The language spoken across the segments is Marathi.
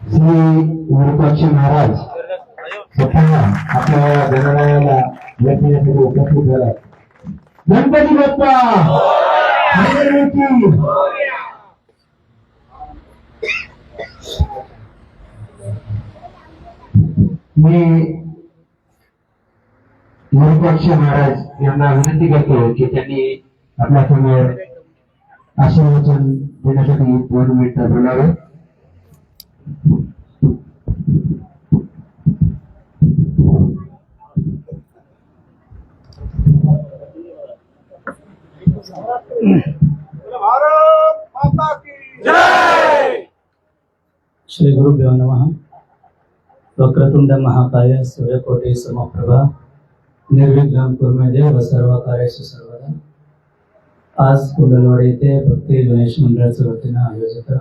श्री विरूपाक्ष महाराज स्वतः आपल्या गणरायाला भेटण्यासाठी उपस्थित झाला. गणपती बाप्पा मी विरूपाक्ष महाराज यांना विनंती करतो की त्यांनी आपल्यासमोर आशीर्वचन देण्यासाठी दोन मिनिटं बोलावे. श्री गुरुभ्यो नम. वक्रतुंड महाकाय सूर्यकोटी समप्रभा. निर्विघ्न कुर्मे देव सर्व कार्याशी सर्वदा. आज कुंडलवाडी येथे भक्ती गणेश मंडळाच्या वतीनं आयोजित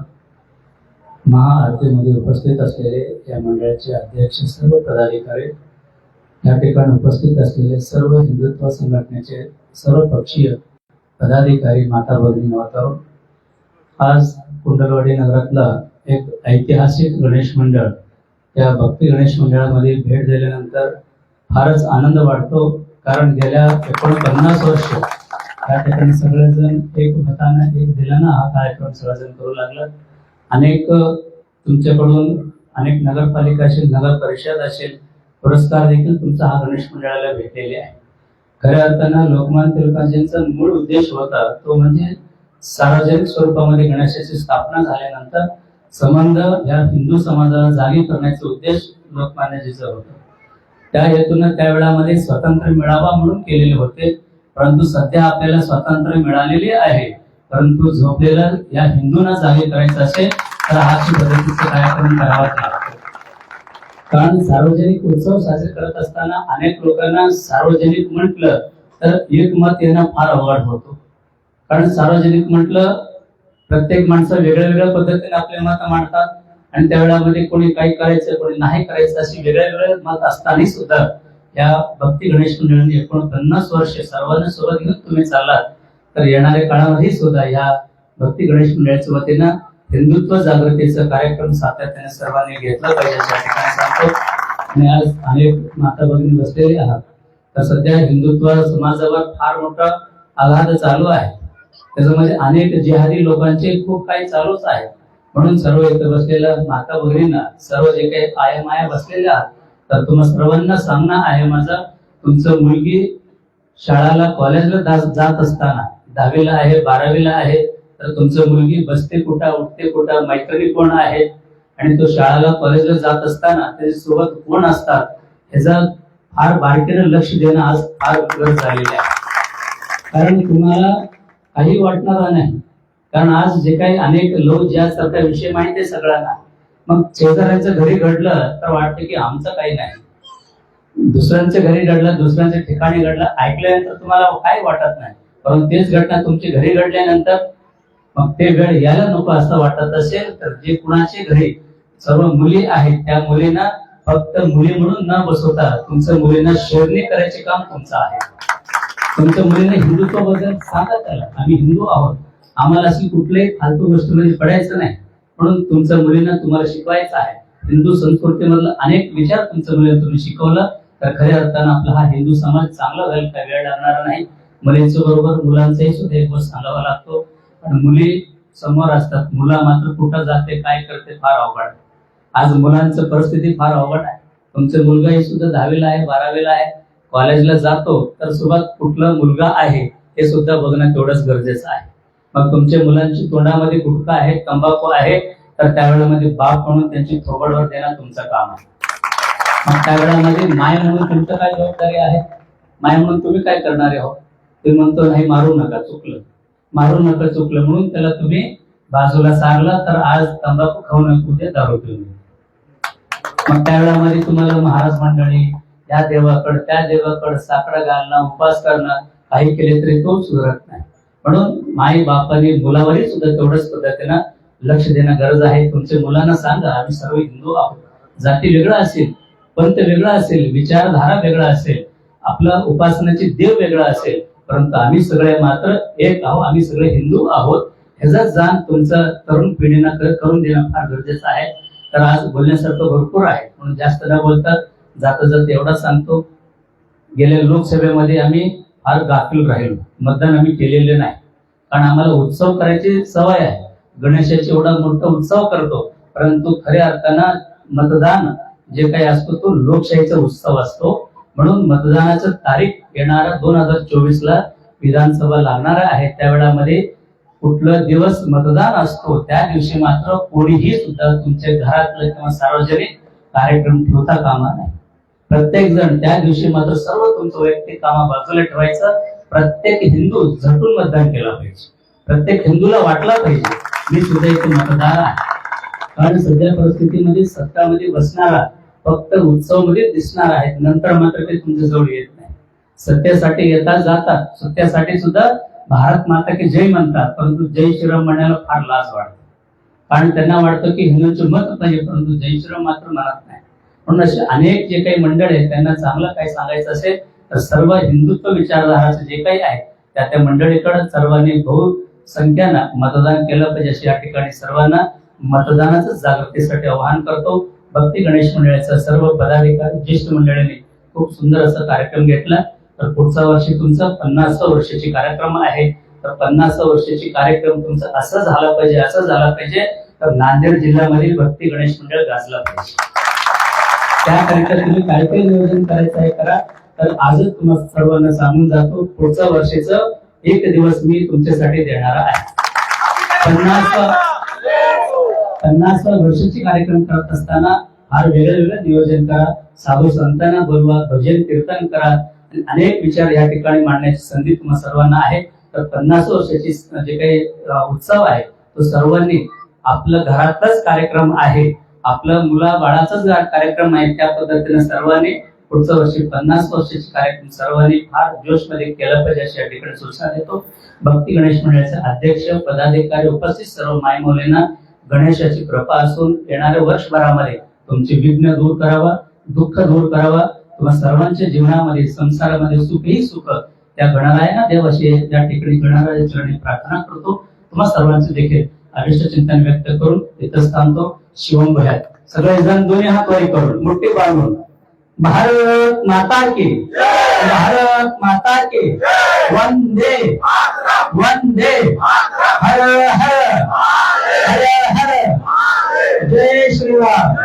महाआरतीमध्ये उपस्थित असलेले या मंडळाचे अध्यक्ष सर्व पदाधिकारी या ठिकाणी उपस्थित असलेले सर्व हिंदुत्व संघटनेचे सर्व पक्षीय पदाधिकारी माता भगिनी वातावरण आज कुंडलवाडी नगरातला एक ऐतिहासिक गणेश मंडळ त्या भक्ती गणेश मंडळामध्ये भेट दिल्यानंतर फारच आनंद वाटतो कारण गेल्या एकोणपन्नास वर्ष त्या ठिकाणी सगळेजण एक मतानं एक दिलानं हा कार्यक्रम सगळेजण करू लागला अनेक तुमच्याकडून अनेक नगरपालिका असेल नगर परिषद असेल पुरस्कार देखील तुमचा हा गणेश मंडळाला भेटलेले आहे खऱ्या अर्थानं लोकमान्य टिळकांचा मूळ उद्देश होता तो म्हणजे सार्वजनिक स्वरूपामध्ये गणेशाची स्थापना झाल्यानंतर संबंध या हिंदू समाजाला जागी करण्याचा उद्देश लोकमान्यजीचा होता. त्या हेतून त्यावेळामध्ये स्वातंत्र्य मिळावा म्हणून केलेले होते. परंतु सध्या आपल्याला स्वातंत्र्य मिळालेले आहे. परंतु झोपलेला या हिंदूंना जागे करायचं असेल तर अशा पद्धतीचा कार्यक्रम करावाच लागतो. कारण सार्वजनिक उत्सव साजरे करत असताना अनेक लोकांना सार्वजनिक म्हटलं तर एक मत येणं फार अवघड होतो. कारण सार्वजनिक म्हटलं प्रत्येक माणसं वेगळ्या वेगळ्या पद्धतीने आपले मत मांडतात. आणि त्या वेळामध्ये कोणी काही करायचं कोणी नाही करायचं अशी वेगळ्या वेगळ्या मत असताना सुद्धा या भक्ती गणेश मंडळाने एकोणपन्नास वर्षे सर्वांना सोबत घेऊन तुम्ही चाललात. तर येणाऱ्या काळामध्ये सुद्धा या भक्ती गणेश मंडळाच्या वतीनं हिंदुत्व जागृतीचा कार्यक्रम सातत्याने सर्वांनी घेतला पाहिजे अशा ठिकाणी सांगतो. आणि आज अनेक माता भगिनी बसलेले आहात. तर सध्या हिंदुत्व समाजावर फार मोठा आघात चालू आहे. त्याच्यामध्ये अनेक जिहादी लोकांचे खूप काही चालूच आहे. म्हणून सर्व इथं बसलेल्या माता भगिनींना सर्व जे काही आया माया बसलेल्या आहात तर तुम्हा सर्वांना सांगणं आहे माझा. तुमचं मुलगी शाळाला कॉलेजला जात असताना दहावीला आहे बारावीला आहे तर तुमचं मुलगी बसते कुठं उठते कुठं मैत्री कोण आहे? आणि तो शाळाला कॉलेजला जात असताना त्याच्यासोबत कोण असतात? ह्याचा फार बारकेनं लक्ष देणं आज फार गरज झालेलं आहे. कारण तुम्हाला काही वाटणार नाही. कारण आज जे काही अनेक लोक ज्या ज्यासारखा विषय माहिती आहे सगळ्यांना मग शेजाऱ्यांचं घरी घडलं तर वाटतं की आमचं काही नाही. दुसऱ्यांच्या घरी घडलं दुसऱ्यांच्या ठिकाणी घडलं ऐकल्यानंतर तुम्हाला काय वाटत नाही? परंतु तेच घटना तुमच्या घरी घडल्यानंतर मग ते वेळ यायला नको असं वाटत असेल तर जे कुणाचे घरी सर्व मुली आहेत त्या मुलींना फक्त मुली म्हणून न बसवता तुमचं मुलींना शेरणी करायचे काम तुमचं आहे. तुमच्या मुलींना हिंदुत्वाबद्दल सांगा त्याला. आम्ही हिंदू आहोत. आम्हाला अशी कुठल्याही फालतू गोष्टीमध्ये म्हणजे पडायचं नाही. म्हणून तुमच्या मुलींना तुम्हाला शिकवायचं आहे. हिंदू संस्कृतीमधलं अनेक विचार तुमच्या मुलींना तुम्ही शिकवलं. तर खऱ्या अर्थानं आपला हा हिंदू समाज चांगला होईल काय वेळ लागणार नाही. मुलींच्या बरोबर मुलांचाही सुद्धा एक गोष्ट सांगावा लागतो. आणि मुली समोर असतात. मुला मात्र कुठं जाते काय करते फार अवघड आहे. आज मुलांचं परिस्थिती फार अवघड आहे. तुमचा मुलगाही सुद्धा दहावीला आहे बारावीला आहे. कॉलेजला जातो तर सुरुवात कुठला मुलगा आहे हे सुद्धा बघणं तेवढंच गरजेचं आहे. मग तुमच्या मुलांची तोंडामध्ये गुटखा आहे तंबाखू आहे तर त्यावेळेमध्ये बाप म्हणून त्यांची थोबडवर देणं तुमचं काम आहे. मग त्यावेळेमध्ये माय म्हणून तुमचं काय जबाबदारी आहे? माय म्हणून तुम्ही काय करणारे आहोत हो? तुम्ही म्हणतो नाही मारू नका चुकलं. मारू नका चुकलं म्हणून त्याला तुम्ही बाजूला सारला तर आज तंबाखू खाऊ नका उद्या दारू पिऊ नये मग त्यावेळेमध्ये तुम्हाला महाराज मंडळी या देवाकडे त्या देवाकडे साकडा घालणं उपास करणं काही केले तरी तो सुधरत नाही. म्हणून माई बापाने मुलावरही सुद्धा तेवढंच पद्धतीनं लक्ष देणं गरज आहे. तुमच्या मुलांना सांगा आम्ही सर्व हिंदू आहोत. जाती वेगळं असेल पंथ वेगळा असेल विचारधारा वेगळा असेल आपलं उपासनाची देव वेगळा असेल परंतु आम्ही सगळे मात्र एक आहोत आम्ही सगळे हिंदू आहोत. ह्याचा जाण तुमचा तरुण पिढीनं करून देणं फार गरजेचं आहे. तर आज बोलण्यासारखं भरपूर आहे. म्हणून जास्त न बोलता जाता जात एवढा सांगतो. गेल्या लोकसभेमध्ये आम्ही फार गाफील राहिलो. मतदान आम्ही केलेले नाही. कारण आम्हाला उत्सव करायची सवय आहे. गणेशाची एवढा मोठा उत्सव करतो. परंतु खऱ्या अर्थानं मतदान जे काही असतो तो लोकशाहीचा उत्सव असतो. म्हणून मतदानाचं तारीख येणारा दोन हजार चोवीस ला विधानसभा लागणार आहे. त्यावेळामध्ये कुठला कुठलं दिवस मतदान असतो त्या दिवशी मात्र कोणीही सुद्धा तुमच्या घरातलं किंवा सार्वजनिक कार्यक्रम ठेवता कामा नाही प्रत्येक जण त्या दिवशी मात्र सर्व तुमचं वैयक्तिक कामा बाजूला ठेवायचं. प्रत्येक हिंदू झटून मतदान केलं पाहिजे. प्रत्येक हिंदूला वाटला पाहिजे मी सुद्धा इथे मतदार आहे. कारण सध्या परिस्थितीमध्ये सत्तामध्ये बसणारा फक्त उत्सवमध्ये दिसणार आहेत नंतर मात्र ते तुमच्या जवळ येत नाही. सत्यासाठी येतात जातात. सत्यासाठी सुद्धा भारत माता की जय म्हणतात. परंतु जय श्रीराम म्हणायला फार लाज वाटते. कारण त्यांना वाटतं की हिंदूंचे मत पाहिजे परंतु जय श्रीराम मात्र म्हणत नाही. म्हणून असे अनेक जे काही मंडळ आहेत त्यांना चांगलं काही सांगायचं असेल तर सर्व हिंदुत्व विचारधाराचं जे काही आहे त्या त्या मंडळीकडे सर्वांनी बहुसंख्यानं मतदान केलं पाहिजे. अशी या ठिकाणी सर्वांना मतदानाचं जागृतीसाठी आवाहन करतो. भक्ती गणेश मंडळाचा सर्व पदाधिकारी ज्येष्ठ मंडळींनी खूप सुंदर असा कार्यक्रम घेतला. तर पुढच्या वर्षी तुमचा पन्नास वर्षाची कार्यक्रम आहे. तर पन्नास वर्षाची कार्यक्रम तुमचा असं झाला पाहिजे असं झाला पाहिजे तर नांदेड जिल्ह्यामधील भक्ती गणेश मंडळ गाजला पाहिजे. त्याकरिता तुम्ही काय काय नियोजन करायचं आहे करा. तर आजच तुम्हाला सर्वांना सांगून जातो पुढच्या वर्षीच एक दिवस मी तुमच्यासाठी देणार आहे. पन्नास पन्नास वर्षाची कार्यक्रम करत असताना फार वेगळं वेगळं नियोजन करा साधू संतांना बोलवा भजन कीर्तन करा. अनेक विचार या ठिकाणी मांडण्याची संधी तुम्हा सर्वांना आहे. तर पन्नास वर्षाची जे काही उत्सव आहे तो सर्वांनी आपलं घरातलाच कार्यक्रम आहे. आपलं मुला बाळाचाच कार्यक्रम आहे त्या पद्धतीने सर्वांनी पुढच्या वर्षी पन्नास वर्षाचे कार्यक्रम सर्वांनी फार जोशमध्ये केलं पाहिजे अशी या ठिकाणी सूचना देतो. भक्ती गणेश मंडळाचे अध्यक्ष पदाधिकारी उपस्थित सर्व मायमौलींना गणेशाची कृपा असून येणाऱ्या वर्षभरामध्ये तुमची विघ्न दूर करावा दुःख दूर करावा. तुम्हा सर्वांच्या जीवनामध्ये संसारामध्ये सुखही सुख त्या गणरायाना देव अशी त्या ठिकाणी गणराया चरणी प्रार्थना करतो. तुम्हा सर्वांचे देखील अभिष्ट चिंतन व्यक्त करून तिथं थांबतो. शिवम भयात. सगळेजण दोन्ही हात वारी करून मुठी बांधून भारत माता की। भारत माता की। वंदे। वंदे। हर हर। हर हर। जय श्रीराम।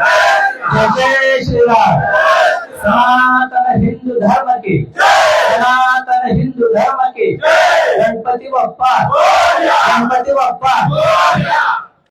जय श्री राम सनातन हिंदू धर्म की। सनातन हिंदू धर्म की। गणपती बाप्पा। गणपती बाप्पा।